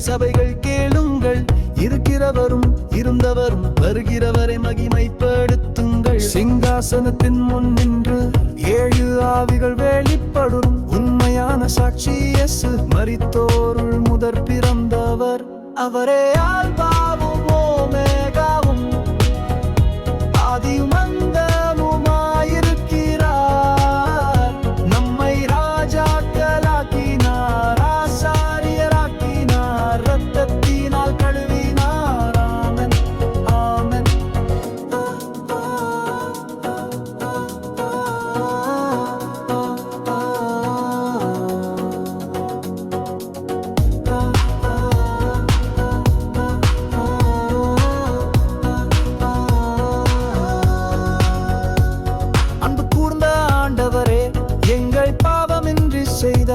சபைகள் கேளுங்கள். இருக்கிறவரும் இருந்தவரும் வருகிறவரை மகிமைப்படுத்துங்கள். சிங்காசனத்தின் முன் நின்று ஏழு ஆவிகள் வெளிப்படும். உண்மையான சாட்சி எஸ் மறித்தோருள் முதற் பிறந்தவர். அவரே ஆழ்வார்.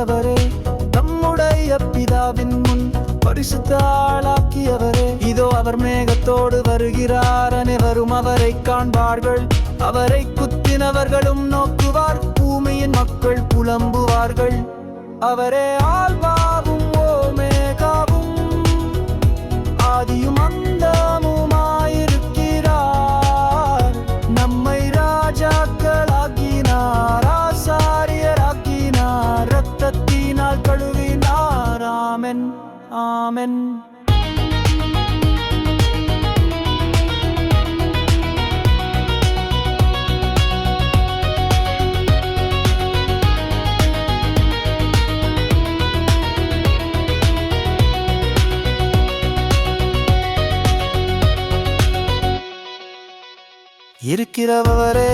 செய்தவரே நம்முடைய பிதாவின் முன் பரிசுத்த ஆளாக்கியவரே. இதோ அவர் மேகத்தோடு வருகிறார் அனைவரும் அவரை காண்பார்கள். அவரை குத்தினவர்களும் நோக்குவார். பூமியின் மக்கள் புலம்புவார்கள். அவரே ஆழ்வார் ஆமென் ஆமென் இருக்கிறவரே